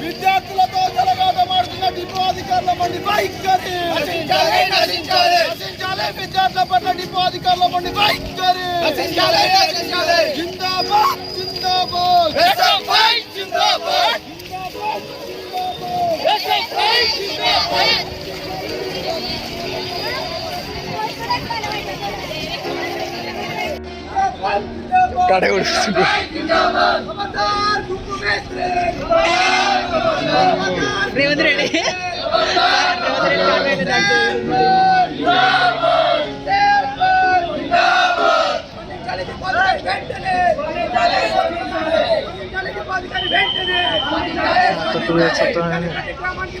విద్యార్థులతో జలగాటమాడుతున్న డిపో అధికారుల మంది వైఖరి నశించాలి విద్యార్థుల কাটে উঠছিল। রেবন্দ্র রেডি। রেবন্দ্র রেডি। రేవంత్ రెడ్డి మమ్మల్ని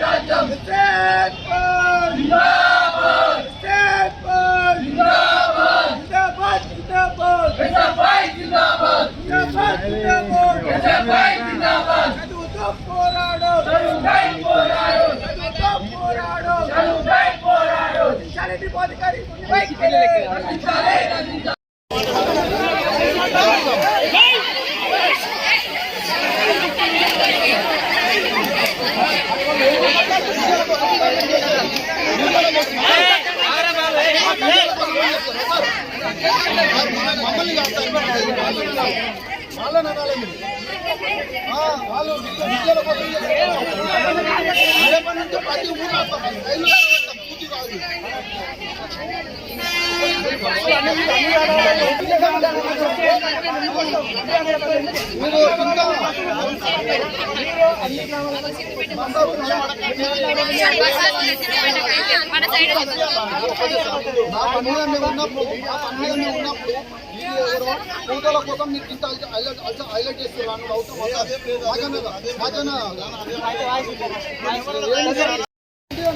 కాదు సార్. వాళ్ళని అనాలి వాళ్ళు విద్యల కోసం ప్రతి ఊరు మన సైడ్ ఉన్నప్పుడు ఉన్నప్పుడు ఫోటోల కోసం మీకు ఇంత హైలైట్ హైలైట్ చేస్తున్నారు అవుతాం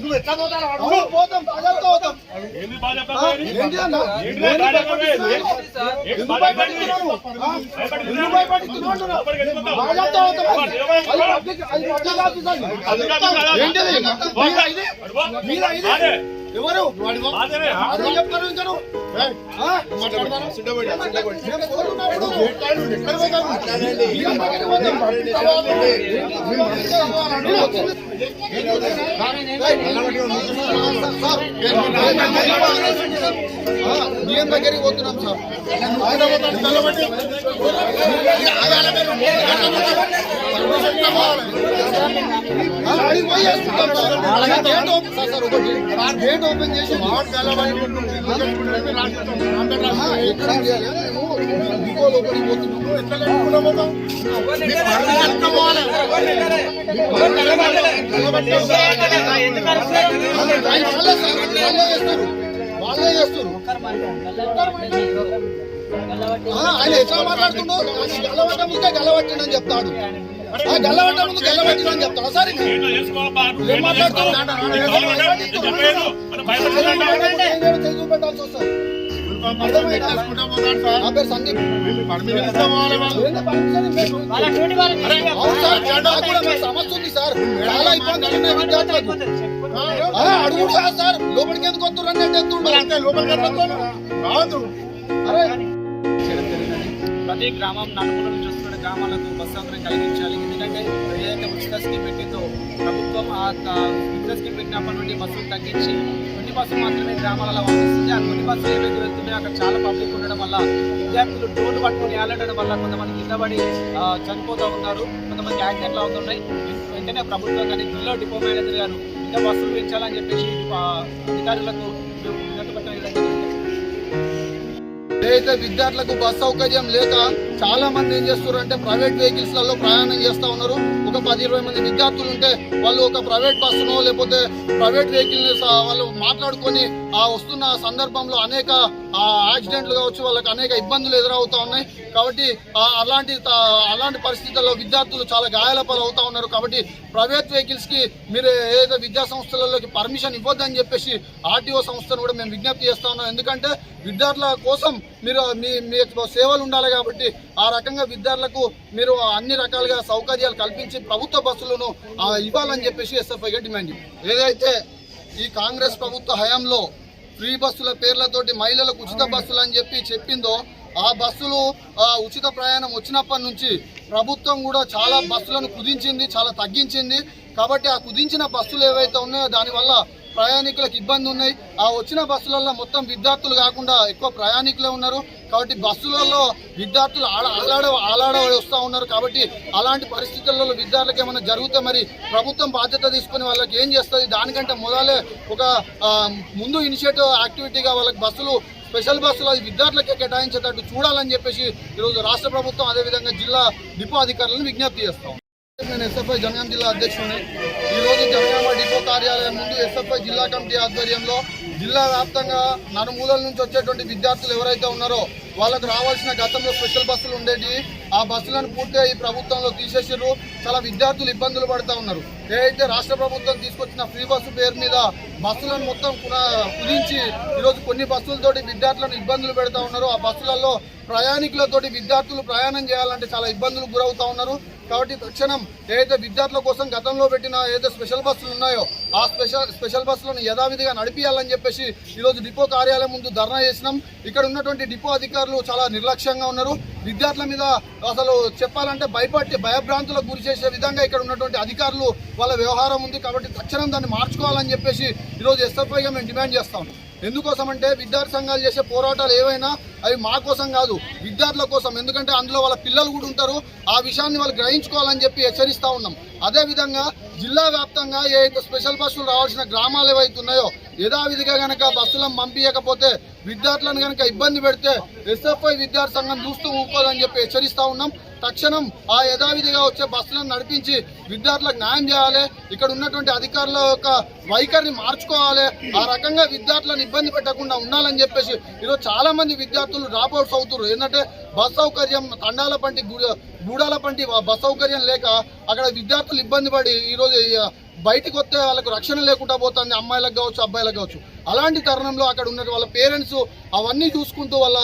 నువ్వు ఎట్లా పోతావు పోతాం బాజాతో పోతాం ఏంది అది. ఏంటిది? మీరా ఇది? ఎవరు చెప్తారు. బియ్యం దగ్గరికి పోతున్నాం సార్ నిలబడి. గేట్ ఓపెన్ చేసి. వాళ్ళే చేస్తారు. వాళ్ళే చేస్తారు. ఆ, ఆయన ఎట్లా మాట్లాడుతుండో గల్లవట్ట ముందే గల్లవట్టినని చెప్తాడు. ఆ, గల్లవట్ట ముందు గల్లవట్టినని చెప్తాడు సరే ఏంటో చేసుకోవాలబ్బా నువ్వు ఏం మాట్లాడుతున్నావు? చూపెట్టాల్సి వస్తుంది. నా పేరు సందీప్. సార్, సమస్య ఉంది సార్. చాలా ఇబ్బందులు ఉన్నాయి విద్యార్థులకు అడుగుడు కాదు సార్ లోపలికి ఎందుకు వస్తున్నారు? అంటే రాదు అరే. ప్రతి గ్రామం నలుగురు చూస్తున్న గ్రామాలకు బస్ సౌకర్యం కలిగించాలి ఎందుకంటే ఏదైతే ఉచిత స్కీమ్ పెట్టిందో ప్రభుత్వం ఆ ఉచిత స్కీమ్ పెట్టినప్పటి నుండి బస్సులు తగ్గించి కొన్ని బస్సులు మాత్రమే గ్రామాలలో పంపిస్తుంది ఆ కొన్ని బస్సులు ఏవైతే వెళ్తున్నాయో అక్కడ చాలా పబ్లిక్ ఉండడం వల్ల విద్యార్థులు డోర్లు పట్టుకొని ఏలడడం వల్ల కొంతమంది కింద పడి చనిపోతూ ఉన్నారు. కొంతమంది యాక్సిడెంట్లు అవుతున్నాయి. వెంటనే ప్రభుత్వం కానీ జిల్లా డిపో మేనేజర్ గారు ఇంకా బస్సులు పెంచాలని చెప్పేసి అధికారులకు ఏదైతే విద్యార్థులకు బస్ సౌకర్యం లేక చాలా మంది ఏం చేస్తున్నారు అంటే ప్రైవేట్ వెహికల్స్లలో ప్రయాణం చేస్తా ఉన్నారు. ఒక పది ఇరవై మంది విద్యార్థులు ఉంటే వాళ్ళు ఒక ప్రైవేట్ బస్సునో లేకపోతే ప్రైవేట్ వెహికల్ వాళ్ళు మాట్లాడుకొని ఆ వస్తున్న సందర్భంలో అనేక ఆ, యాక్సిడెంట్లు కావచ్చు వాళ్ళకి అనేక ఇబ్బందులు ఎదురవుతూ ఉన్నాయి. కాబట్టి అలాంటి అలాంటి పరిస్థితుల్లో విద్యార్థులు చాలా గాయాల పాలవుతూ ఉన్నారు. కాబట్టి ప్రైవేట్ వెహికల్స్కి మీరు ఏదైతే విద్యా సంస్థలలోకి పర్మిషన్ ఇవ్వద్దని చెప్పేసి ఆర్టీఓ సంస్థను కూడా మేము విజ్ఞప్తి చేస్తా ఉన్నాం. ఎందుకంటే విద్యార్థుల కోసం మీరు మీ మీ సేవలు ఉండాలి కాబట్టి ఆ రకంగా విద్యార్థులకు మీరు అన్ని రకాలుగా సౌకర్యాలు కల్పించి ప్రభుత్వ బస్సులను ఇవ్వాలని చెప్పేసి ఎస్ఎఫ్ఐగా డిమాండ్ ఏదైతే ఈ కాంగ్రెస్ ప్రభుత్వ హయాంలో ఫ్రీ బస్సుల పేర్లతోటి మహిళలకు ఉచిత బస్సులు అని చెప్పి చెప్పిందో ఆ బస్సులు ఆ, ఉచిత ప్రయాణం వచ్చినప్పటి నుంచి ప్రభుత్వం కూడా చాలా బస్సులను కుదించింది చాలా తగ్గించింది. కాబట్టి ఆ కుదించిన బస్సులు ఏవైతే ఉన్నాయో దానివల్ల ప్రయాణికులకు ఇబ్బంది ఉన్నాయి. ఆ వచ్చిన బస్సులలో మొత్తం విద్యార్థులు కాకుండా ఎక్కువ ప్రయాణికులే ఉన్నారు. కాబట్టి బస్సులలో విద్యార్థులు ఆడ ఆలాడ ఆలాడ వస్తూ ఉన్నారు. కాబట్టి అలాంటి పరిస్థితుల్లో విద్యార్థులకు ఏమైనా జరిగితే మరి ప్రభుత్వం బాధ్యత తీసుకుని వాళ్ళకి ఏం చేస్తుంది? దానికంటే మొదలే ఒక ముందు ఇనిషియేటివ్ యాక్టివిటీగా వాళ్ళకి బస్సులు స్పెషల్ బస్సులు అది విద్యార్థులకే కేటాయించేటట్టు చూడాలని చెప్పేసి ఈరోజు రాష్ట్ర ప్రభుత్వం అదేవిధంగా జిల్లా డిపో అధికారులను విజ్ఞప్తి చేస్తాం నేను ఎస్ఎఫ్ఐ జనగాం జిల్లా అధ్యక్షుడిని. ఈరోజు జనగామ డిపో కార్యాలయం ముందు ఎస్ఎఫ్ఐ జిల్లా కమిటీ ఆధ్వర్యంలో జిల్లా వ్యాప్తంగా నలుమూలల నుంచి వచ్చేటువంటి విద్యార్థులు ఎవరైతే ఉన్నారో వాళ్ళకు రావాల్సిన గతంలో స్పెషల్ బస్సులు ఉండేవి ఆ బస్సులను పూర్తిగా ఈ ప్రభుత్వంలో తీసేసారు చాలా విద్యార్థులు ఇబ్బందులు పడుతూ ఉన్నారు. ఏదైతే రాష్ట్ర ప్రభుత్వం తీసుకొచ్చిన ఫ్రీ బస్సు పేరు మీద బస్సులను మొత్తం కుదించి ఈరోజు కొన్ని బస్సులతోటి విద్యార్థులను ఇబ్బందులు పెడతా ఉన్నారు. ఆ బస్సులలో ప్రయాణికులతోటి విద్యార్థులు ప్రయాణం చేయాలంటే చాలా ఇబ్బందులు గురవుతా ఉన్నారు. కాబట్టి తక్షణం ఏదైతే విద్యార్థుల కోసం గతంలో పెట్టిన ఏదైతే స్పెషల్ బస్సులు ఉన్నాయో ఆ స్పెషల్ స్పెషల్ బస్సులను యథావిధిగా నడిపియాలని చెప్పేసి ఈరోజు డిపో కార్యాలయం ముందు ధర్నా చేసినాం. ఇక్కడ ఉన్నటువంటి డిపో అధికారులు చాలా నిర్లక్ష్యంగా ఉన్నారు. విద్యార్థుల మీద అసలు చెప్పాలంటే భయపట్టి భయభ్రాంతులకు గురి చేసే విధంగా ఇక్కడ ఉన్నటువంటి అధికారులు వాళ్ళ వ్యవహారం ఉంది కాబట్టి తక్షణం దాన్ని మార్చుకోవాలని చెప్పేసి ఈరోజు ఎస్ఎఫ్ఐగా మేము డిమాండ్ చేస్తాం. ఎందుకోసమంటే విద్యార్థి సంఘాలు చేసే పోరాటాలు ఏవైనా అవి మా కోసం కాదు విద్యార్థుల కోసం. ఎందుకంటే అందులో వాళ్ళ పిల్లలు కూడా ఉంటారు. ఆ విషయాన్ని వాళ్ళు గ్రహించుకోవాలని చెప్పి హెచ్చరిస్తూ ఉన్నాం. అదే విధంగా జిల్లా వ్యాప్తంగా ఏదైతే స్పెషల్ బస్సులు రావాల్సిన గ్రామాలు ఏవైతే ఉన్నాయో యథావిధిగా కనుక బస్సులను పంపించకపోతే విద్యార్థులను కనుక ఇబ్బంది పెడితే ఎస్ఎఫ్ఐ విద్యార్థి సంఘం చూస్తూ ఊరుకోదని చెప్పి హెచ్చరిస్తూ ఉన్నాం. తక్షణం ఆ యథావిధిగా వచ్చే బస్సులను నడిపించి విద్యార్థులకు న్యాయం చేయాలి. ఇక్కడ ఉన్నటువంటి అధికారుల యొక్క వైఖరిని మార్చుకోవాలి. ఆ రకంగా విద్యార్థులను ఇబ్బంది పెట్టకుండా ఉండాలని చెప్పేసి ఈరోజు చాలా మంది విద్యార్థులు డ్రాప్అవుట్స్ అవుతున్నారు. ఏంటంటే బస్ సౌకర్యం తండాల పంటి గూడాల పంటి బస్ సౌకర్యం లేక అక్కడ విద్యార్థులు ఇబ్బంది పడి ఈరోజు బయటకు వస్తే వాళ్ళకు రక్షణ లేకుండా పోతుంది. అమ్మాయిలకు కావచ్చు అబ్బాయిలకు కావచ్చు. అలాంటి తరుణంలో అక్కడ ఉన్న వాళ్ళ పేరెంట్స్ అవన్నీ చూసుకుంటూ వాళ్ళ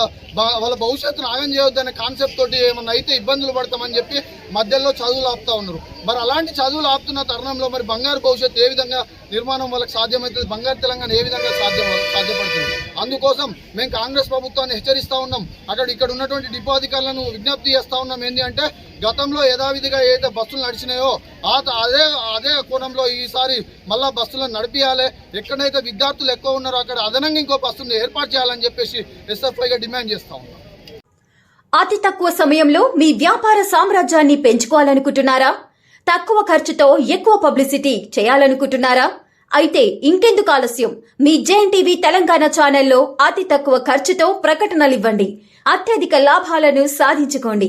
వాళ్ళ భవిష్యత్తును ఆగం చేయొద్దనే కాన్సెప్ట్ తోటి ఏమన్నా అయితే ఇబ్బందులు పడతామని చెప్పి మధ్యలో చదువులు ఆపుతా ఉన్నారు. మరి అలాంటి చదువులు ఆపుతున్న తరుణంలో మరి బంగారు భవిష్యత్తు ఏ విధంగా నిర్మాణం వాళ్ళకి సాధ్యమవుతుంది? బంగారు తెలంగాణ ఏ విధంగా సాధ్యం సాధ్యపడుతుంది? అందుకోసం మేము కాంగ్రెస్ ప్రభుత్వాన్ని హెచ్చరిస్తూ ఉన్నాం. అక్కడ ఇక్కడ ఉన్నటువంటి డిపో అధికారులను విజ్ఞప్తి చేస్తా ఉన్నాం. ఏంటి అంటే గతంలో యథావిధిగా ఏదైతే బస్సులు నడిచినాయో ఆ అదే అదే కోణంలో ఈసారి మళ్ళా బస్సులను నడిపియాలి. ఎక్కడైతే విద్యార్థులు ఎక్కువ ఉన్నారో అక్కడ. అదనంగా ఇంకో బస్సును ఏర్పాటు చేయాలని చెప్పేసి ఎస్ఎఫ్ఐగా డిమాండ్ చేస్తా ఉన్నాం. అతి తక్కువ సమయంలో మీ వ్యాపార సామ్రాజ్యాన్ని పెంచుకోవాలనుకుంటున్నారా? తక్కువ ఖర్చుతో ఎక్కువ పబ్లిసిటీ చేయాలనుకుంటున్నారా? అయితే ఇంకెందుకు ఆలస్యం. మీ జేఎన్టీవీ తెలంగాణ ఛానల్లో అతి తక్కువ ఖర్చుతో ప్రకటనలు ఇవ్వండి. అత్యధిక లాభాలను సాధించుకోండి.